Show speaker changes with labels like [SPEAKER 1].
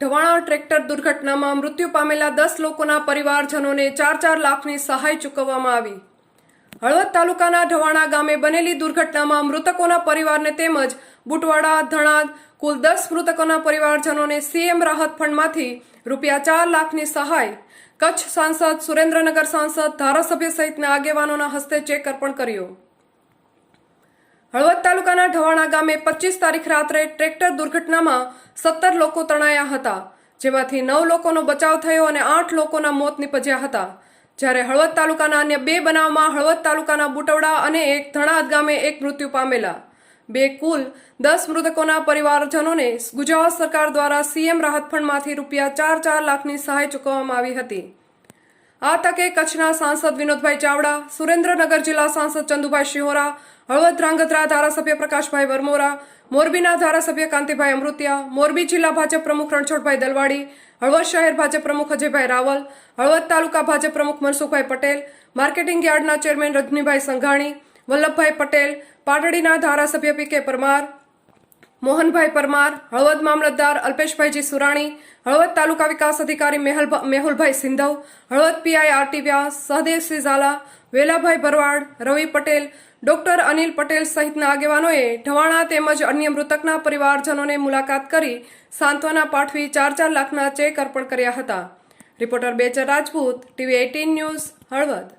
[SPEAKER 1] Dhavana tractor દુર્ઘટનામાં મૃત્યુ પામેલા દસ લોકોના પરિવારજનોને ચાર ચાર લાખની સહાય ચૂકવવામાં આવી. હળવદ તાલુકાના ઢવાણા ગામે બનેલી દુર્ઘટનામાં મૃતકોના પરિવારને તેમજ બુટવાડા ધણાદ કુલ દસ મૃતકોના પરિવારજનોને સીએમ રાહત ફંડમાંથી રૂપિયા ચાર લાખની સહાય કચ્છ સાંસદ સુરેન્દ્રનગર સાંસદ ધારાસભ્ય સહિતના આગેવાનોના હસ્તે ચેક અર્પણ કર્યો. હળવદ તાલુકાના ઢવાણા ગામે પચીસ તારીખ રાત્રે ટ્રેક્ટર દુર્ઘટનામાં સત્તર લોકો તણાયા હતા, જેમાંથી નવ લોકોનો બચાવ થયો અને આઠ લોકોના મોત નીપજ્યા હતા. જ્યારે હળવદ તાલુકાના અન્ય બે બનાવમાં હળવદ તાલુકાના બુટવડા અને એક ધણાદ ગામે એક મૃત્યુ પામેલા. બે કુલ દસ મૃતકોના પરિવારજનોને ગુજરાત સરકાર દ્વારા સીએમ રાહત ફંડમાંથી રૂપિયા ચાર ચાર લાખની સહાય ચૂકવવામાં આવી હતી. આ તકે કચ્છના સાંસદ વિનોદભાઈ ચાવડા, સુરેન્દ્રનગર જિલ્લા સાંસદ ચંદુભાઈ શિહોરા, હળવદ ધ્રાંગધ્રા ધારાસભ્ય પ્રકાશભાઈ વરમોરા, મોરબીના ધારાસભ્ય કાંતિભાઈ અમૃતિયા, મોરબી જિલ્લા ભાજપ પ્રમુખ રણછોડભાઈ દલવાડી, હળવદ શહેર ભાજપ પ્રમુખ અજયભાઈ રાવલ, હળવદ તાલુકા ભાજપ પ્રમુખ મનસુખભાઈ પટેલ, માર્કેટિંગ યાર્ડના ચેરમેન રજનીભાઈ સંઘાણી, વલ્લભભાઈ પટેલ, પાટડીના ધારાસભ્ય પી કે પરમાર મોહનભાઈ પરમાર, હળવદ મામલતદાર અલ્પેશભાઈજી સુરાણી, હળવદ તાલુકા વિકાસ અધિકારી Mehul Mehulbhai Sindhav, Halvad PI RT Vyas Sahdevsinh Zala, Velabhai Bharvad Ravi Patel, doctor Anil Patel સહિતના આગેવાનોએ ઢવાણા તેમજ અન્ય મૃતકના પરિવારજનોને મુલાકાત કરી સાંત્વના પાઠવી ચાર ચાર લાખના ચેક અર્પણ કર્યા હતા. Reporter Bechar Rajput, TV eighteen news, Halvad.